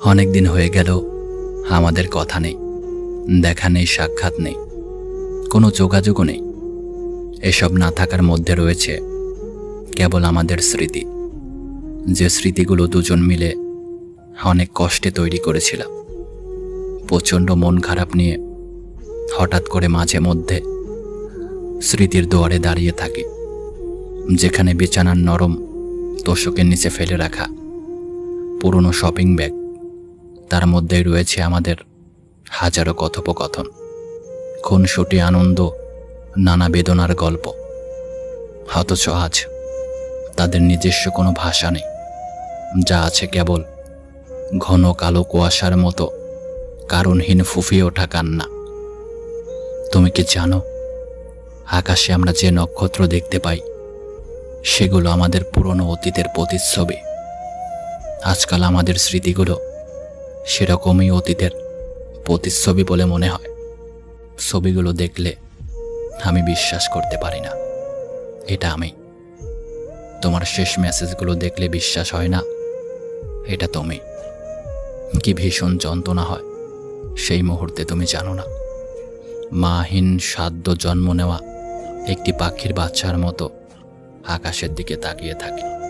অনেক দিন হয়ে গেল, আমাদের কথা নেই, দেখা নেই, সাক্ষাৎ নেই, কোনো যোগাযোগও নেই। এসব না থাকার মধ্যে রয়েছে কেবল আমাদের স্মৃতি। যে স্মৃতিগুলো দুজন মিলে অনেক কষ্টে তৈরি করেছিলাম। প্রচণ্ড মন খারাপ নিয়ে হঠাৎ করে মাঝে মধ্যে স্মৃতির দুয়ারে দাঁড়িয়ে থাকি, যেখানে বিছানার নরম তোষকের নিচে ফেলে রাখা পুরনো শপিং ব্যাগ তার মধ্যেই রয়েছে আমাদের হাজারো কথোপকথন, খুনসুটি আনন্দ, নানা বেদনার গল্প। অথচ আজ তাদের নিজস্ব কোনো ভাষা নেই, যা আছে কেবল ঘন কালো কুয়াশার মতো কারণহীন ফুফিয়ে ওঠা কান্না। তুমি কি জানো, আকাশে আমরা যে নক্ষত্র দেখতে পাই, সেগুলো আমাদের পুরনো অতীতের প্রতিচ্ছবি। আজকাল আমাদের স্মৃতিগুলো সেরকমই অতীতের প্রতিচ্ছবি বলে মনে হয়। ছবিগুলো দেখলে আমি বিশ্বাস করতে পারি না। এটা আমি। তোমার শেষ মেসেজগুলো দেখলে বিশ্বাস হয় না। এটা তুমি। কি ভীষণ যন্ত্রণা হয়। সেই মুহূর্তে তুমি জানো না। মাহীন সাধ্য জন্ম নেওয়া একটি পাখির বাচ্চার মতো আকাশের দিকে তাকিয়ে থাকে।